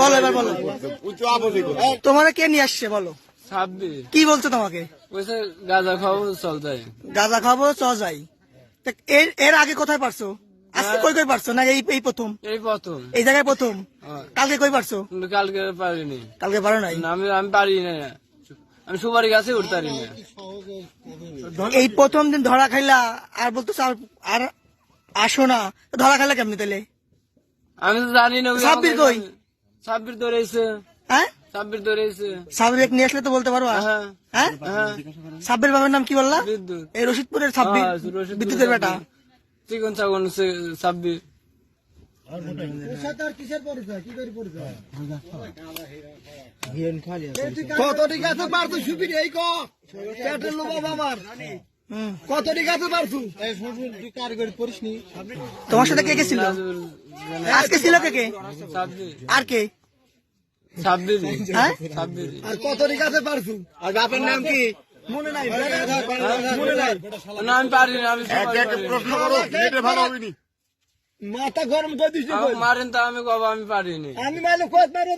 বলো এবার বলো। তোমার কে নিয়ে আসছে বলো? কি বলছো তোমাকে? গাঁজা খাওয়াবো চল যাই। গাঁজা খাব চ যাই। এর এর আগে কোথায় পারছ? আজকে কই কই পারছ? না এই প্রথম? এই প্রথম। এই জায়গায় প্রথম? হ্যাঁ। কালকে কই পারছ? কালকে পারিনি। কালকে পারো নাই? আমি আমি পারি না আমি সুপারি গাছে উঠতে পারি না এই প্রথম দিন ধরা খাইলা আর বলতো আর আসো না ধরা খাইলা কেমনি তাহলে আমি তো জানি না সাব্বির কই? সাব্বির ধরেছে। হ্যাঁ? সাব্বির ধরেছে। সাবির নিয়ে আসলে তো বলতে পারবা। হ্যাঁ। হ্যাঁ? হ্যাঁ। সাব্বির বাবার নাম কি বললা? বিদ্যুৎ। এই রশিদপুরের সাব্বির হ্যাঁ, রশিদপুরের বিদ্যুতের বেটা। চিকন চাকন সাব্বির। কত ঠিক আছে পারতো সুবিধে এই ক পেটের লোক আমার। কত পারছু? কারিগরি তোমার সাথে কে কে ছিল? আজকে ছিল কে কে? আর কে? হ্যাঁ? আর কত পারছু? আর বাপের নাম কি? মনে নাই। মনে নাই। না আমি পারি না আমি সুপারি পারি না। মাথা গরম করে আমাকে মারেন তা আমি কব আমি পারিনি আমি মাইলে কত মারো